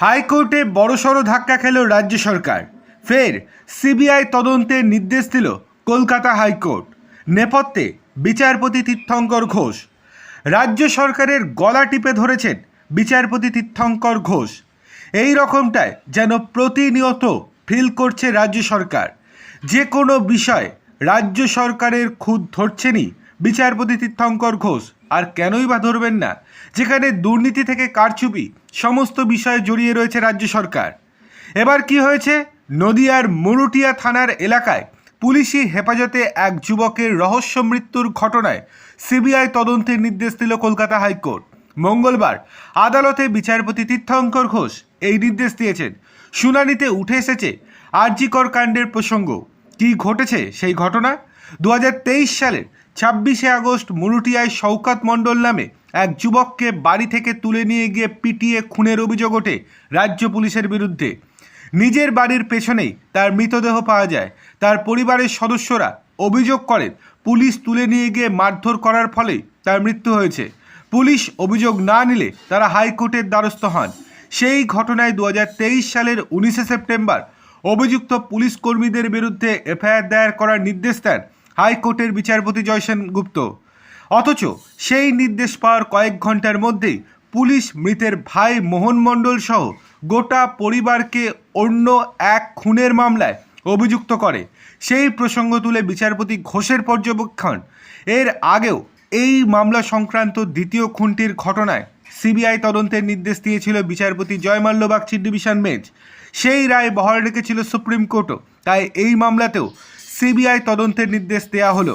হাইকোর্টে বড়সড় ধাক্কা খেল রাজ্য সরকার। ফের সিবিআই তদন্তের নির্দেশ দিল কলকাতা হাইকোর্ট। নেপথ্যে বিচারপতি তীর্থঙ্কর ঘোষ। রাজ্য সরকারের গলা টিপে ধরেছেন বিচারপতি তীর্থঙ্কর ঘোষ। এই রকমটায় যেন প্রতিনিয়ত ফিল করছে রাজ্য সরকার। যে কোনো বিষয় রাজ্য সরকারের খুদ ধরছেনই বিচারপতি তীর্থঙ্কর ঘোষ। আর কেনই বা ধরবেন না? যেখানে দুর্নীতি থেকে কারচুপি, সমস্ত বিষয়ে জড়িয়ে রয়েছে রাজ্য সরকার। এবার কি হয়েছে? নদিয়ার মুরুটিয়া থানার এলাকায় পুলিশি হেফাজতে এক যুবকের রহস্য মৃত্যুর ঘটনায় সিবিআই তদন্তের নির্দেশ দিল কলকাতা হাইকোর্ট। মঙ্গলবার আদালতে বিচারপতি তীর্থঙ্কর ঘোষ এই নির্দেশ দিয়েছেন। শুনানিতে উঠে এসেছে আরজিকর কাণ্ডের প্রসঙ্গ। কি ঘটেছে সেই ঘটনা? দু সালের ছাব্বিশে আগস্ট মুরুটিয়ায় শওকাত মণ্ডল নামে এক যুবককে বাড়ি থেকে তুলে নিয়ে গিয়ে পিটিয়ে খুনের অভিযোগ ওঠে রাজ্য পুলিশের বিরুদ্ধে। নিজের বাড়ির পেছনেই তার মৃতদেহ পাওয়া যায়। তার পরিবারের সদস্যরা অভিযোগ করেন, পুলিশ তুলে নিয়ে গিয়ে মারধর করার ফলেই তার মৃত্যু হয়েছে। পুলিশ অভিযোগ না নিলে তারা হাইকোর্টের দ্বারস্থ হন। সেই ঘটনায় দু হাজার তেইশ সালের উনিশে সেপ্টেম্বর অভিযুক্ত পুলিশ কর্মীদের বিরুদ্ধে এফআইআর দায়ের করার নির্দেশ দেন হাইকোর্টের বিচারপতি জয়সেন গুপ্ত। অথচ সেই নির্দেশ পাওয়ার কয়েক ঘণ্টার মধ্যেই পুলিশ মৃতের ভাই মোহন মণ্ডল সহ গোটা পরিবারকে অন্য এক খুনের মামলায় অভিযুক্ত করে। সেই প্রসঙ্গ তুলে বিচারপতি ঘোষের পর্যবেক্ষণ। এর আগেও এই মামলা সংক্রান্ত দ্বিতীয় খুনটির ঘটনায় সিবিআই তদন্তের নির্দেশ দিয়েছিল বিচারপতি জয়মাল্য বাগচির ডিভিশন বেঞ্চ। সেই রায় বহাল রেখেছিল সুপ্রিম কোর্টও। তাই এই মামলাতেও সিবিআই তদন্তের নির্দেশ দেওয়া হলো।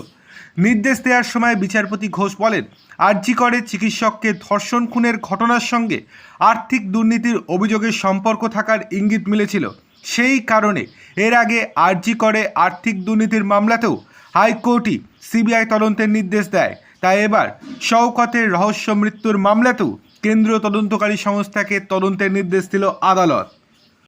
নির্দেশ দেওয়ার সময় বিচারপতি ঘোষ বলেন, আরজি করে চিকিৎসককে ধর্ষণ খুনের ঘটনার সঙ্গে আর্থিক দুর্নীতির অভিযোগের সম্পর্ক থাকার ইঙ্গিত মিলেছিল। সেই কারণে এর আগে আরজি করে আর্থিক দুর্নীতির মামলাতেও হাইকোর্টই সিবিআই তদন্তের নির্দেশ দেয়। তাই এবার শওকতের রহস্য মৃত্যুর মামলাতেও কেন্দ্রীয় তদন্তকারী সংস্থাকে তদন্তের নির্দেশ দিল আদালত।